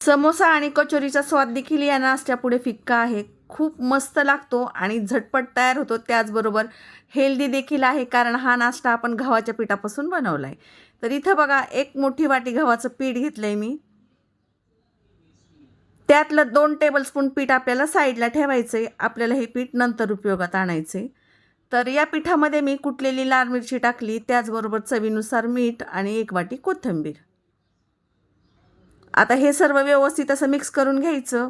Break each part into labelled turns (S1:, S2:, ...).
S1: समोसा आणि कचोरीचा स्वाद देखील या नाश्त्यापुढे फिक्का आहे. खूप मस्त लागतो आणि झटपट तयार होतो. त्याचबरोबर हेल्दी देखील आहे कारण हा नाश्ता आपण गव्हाच्या पिठापासून बनवला आहे तर इथं बघा एक मोठी वाटी गव्हाचं पीठ घेतलं आहे मी. त्यातलं दोन टेबलस्पून पीठ आपल्याला साईडला ठेवायचं आहे आपल्याला हे पीठ नंतर उपयोगात आणायचं आहे तर या पिठामध्ये मी कुटलेली लाल मिरची टाकली. त्याचबरोबर चवीनुसार मीठ आणि एक वाटी कोथिंबीर. आता हे सर्व व्यवस्थित असं मिक्स करून घ्यायचं.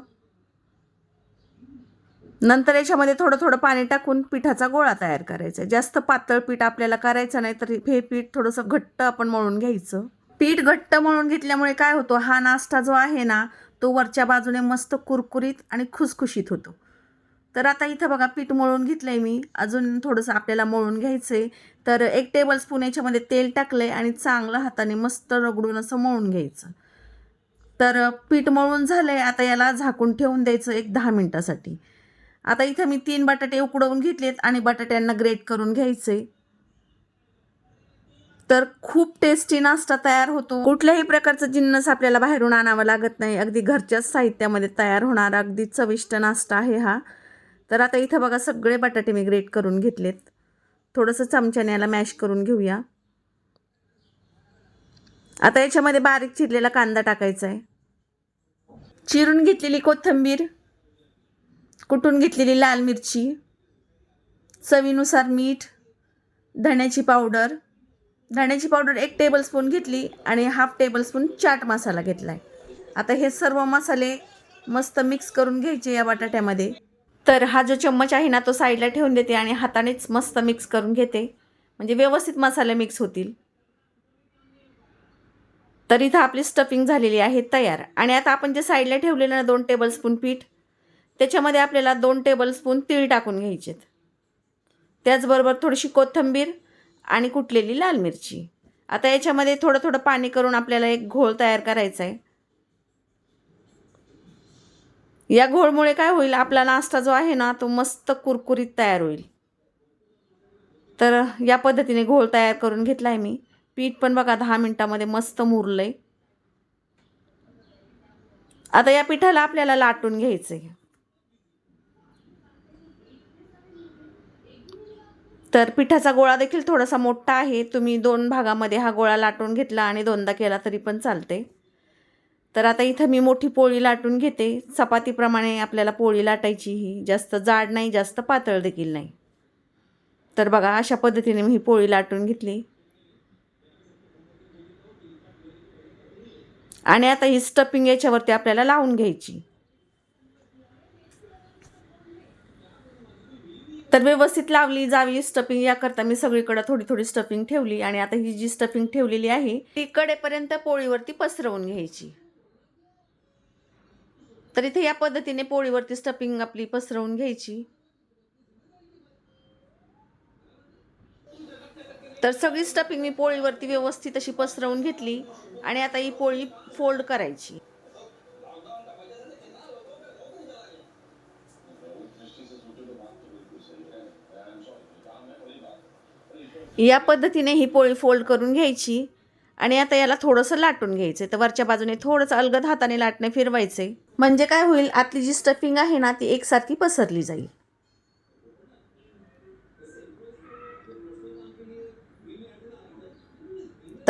S1: नंतर याच्यामध्ये थोडं थोडं पाणी टाकून पिठाचा गोळा तयार करायचा. जास्त पातळ पीठ आपल्याला करायचं नाही तर हे पीठ थोडंसं घट्ट आपण मळून घ्यायचं. पीठ घट्ट मळून घेतल्यामुळे काय होतो हा नाश्ता जो आहे ना तो वरच्या बाजूने मस्त कुरकुरीत आणि खुसखुशीत होतो. तर आता इथं बघा पीठ मळून घेतलं आहे मी. अजून थोडंसं आपल्याला मळून घ्यायचं आहे तर एक टेबल स्पून याच्यामध्ये तेल टाकलं आहे आणि चांगलं हाताने मस्त रगडून असं मळून घ्यायचं. तर पीठ मळून झालं आहे आता याला झाकून ठेवून द्यायचं एक दहा मिनटासाठी. आता इथं मी तीन बटाटे उकडवून घेतलेत आणि बटाट्यांना ग्रेट करून घ्यायचे. तर खूप टेस्टी नाश्ता तयार होतो. कुठल्याही प्रकारचं जिन्नस आपल्याला बाहेरून आणावं लागत नाही. अगदी घरच्याच साहित्यामध्ये तयार होणारा अगदी चविष्ट नाश्ता आहे हा. तर आता इथं बघा सगळे बटाटे मी ग्रेट करून घेतलेत. थोडंसं चमच्याने याला मॅश करून घेऊया. आता याच्यामध्ये बारीक चिरलेला कांदा टाकायचा आहे चिरून घेतलेली कोथिंबीर कुटून घेतलेली लाल मिरची चवीनुसार मीठ धण्याची पावडर. धण्याची पावडर एक टेबलस्पून घेतली आणि हाफ टेबलस्पून चाट मसाला घेतला आहे आता हे सर्व मसाले मस्त मिक्स करून घ्यायचे या बटाट्यामध्ये. तर हा जो चम्मच आहे ना तो साईडला ठेवून देते आणि हातानेच मस्त मिक्स करून घेते. म्हणजे व्यवस्थित मसाले मिक्स होतील. तर इथं आपली स्टफिंग झालेली आहे तयार. आणि आता आपण जे साईडला ठेवलेलं ना दोन टेबलस्पून पीठ त्याच्यामध्ये आपल्याला दोन टेबलस्पून तीळ टाकून घ्यायचेत. त्याचबरोबर थोडीशी कोथिंबीर आणि कुटलेली लाल मिरची. आता याच्यामध्ये थोडं थोडं पाणी करून आपल्याला एक घोळ तयार करायचा आहे. या घोळमुळे काय होईल? आपला नाश्ता जो आहे ना तो मस्त कुरकुरीत तयार होईल. तर या पद्धतीने घोळ तयार करून घेतला आहे मी. पीठ पण बघा दहा मिनटामध्ये मस्त मुरलं आहे आता या पिठाला आपल्याला लाटून घ्यायचं आहे तर पिठाचा गोळा देखील थोडासा मोठा आहे. तुम्ही दोन भागामध्ये हा गोळा लाटून घेतला आणि दोनदा केला तरी पण चालते तर आता इथं मी मोठी पोळी लाटून घेते. चपातीप्रमाणे आपल्याला पोळी लाटायची ही जास्त जाड नाही जास्त पातळ देखील नाही. तर बघा अशा पद्धतीने मी ही पोळी लाटून घेतली. आणि आता ही स्टफिंग याच्यावरती आपल्याला लावून घ्यायची. तर व्यवस्थित लावली जावी स्टफिंग याकरता मी सगळीकडे थोडी थोडी स्टफिंग ठेवली आणि आता ही जी स्टफिंग ठेवलेली आहे ती कडेपर्यंत पोळीवरती पसरवून घ्यायची. तर इथे या पद्धतीने पोळीवरती स्टफिंग आपली पसरवून घ्यायची. तर सगळी स्टफिंग मी पोळीवरती व्यवस्थित अशी पसरवून घेतली आणि आता ही पोळी फोल्ड करायची. या पद्धतीने ही पोळी फोल्ड करून घ्यायची आणि आता याला थोडंसं लाटून घ्यायचं तर वरच्या बाजूने थोडंसं अलगद हाताने लाटणे फिरवायचे म्हणजे काय होईल आतली जी स्टफिंग आहे ना ती एकसारखी पसरली जाईल.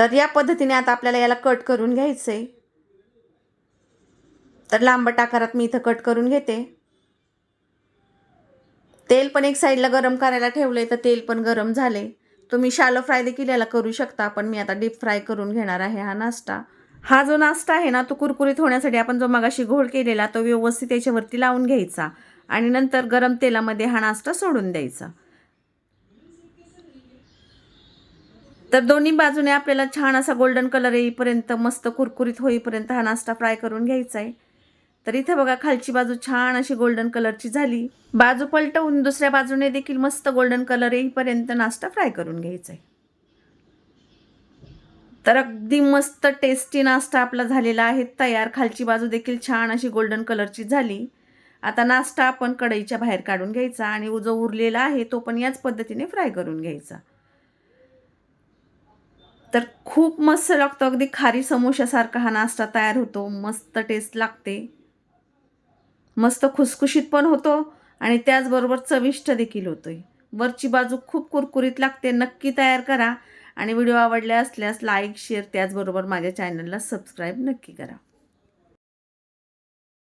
S1: तर या पद्धतीने आता आपल्याला याला कट करून घ्यायचं आहे तर लांबट आकारात मी इथं कट करून घेते. तेल पण एक साईडला गरम करायला ठेवले तर तेल पण गरम झाले तुम्ही शालो फ्राय देखील याला करू शकता पण मी आता डीप फ्राय करून घेणार आहे हा नाश्ता. हा जो नाश्ता आहे ना तो कुरकुरीत होण्यासाठी आपण जो मगाशी घोळ केलेला तो व्यवस्थित याच्यावरती लावून घ्यायचा. आणि नंतर गरम तेलामध्ये हा नाश्ता सोडून द्यायचा. तर दोन्ही बाजूने आपल्याला छान असा गोल्डन कलर येईपर्यंत मस्त कुरकुरीत होईपर्यंत हा नाश्ता फ्राय करून घ्यायचा आहे तर इथे बघा खालची बाजू छान अशी गोल्डन कलरची झाली. बाजू पलटवून दुसऱ्या बाजूने देखील मस्त गोल्डन कलर येईपर्यंत नाश्ता फ्राय करून घ्यायचा आहे तर अगदी मस्त टेस्टी नाश्ता आपला झालेला आहे तयार. खालची बाजू देखील छान अशी गोल्डन कलरची झाली. आता नाश्ता आपण कढईच्या बाहेर काढून घ्यायचा आणि जो उरलेला आहे तो पण याच पद्धतीने फ्राय करून घ्यायचा. तर खूप मस्त लागतो. अगदी खारी समोशासारखा हा नाश्ता तयार होतो. मस्त टेस्ट लागते. मस्त खुसखुशीत पण होतो आणि त्याचबरोबर चविष्ट देखील होतोय. वरची बाजू खूप कुरकुरीत लागते. नक्की तयार करा आणि व्हिडिओ आवडले असल्यास लाईक शेअर त्याचबरोबर माझ्या चॅनलला सबस्क्राईब नक्की करा.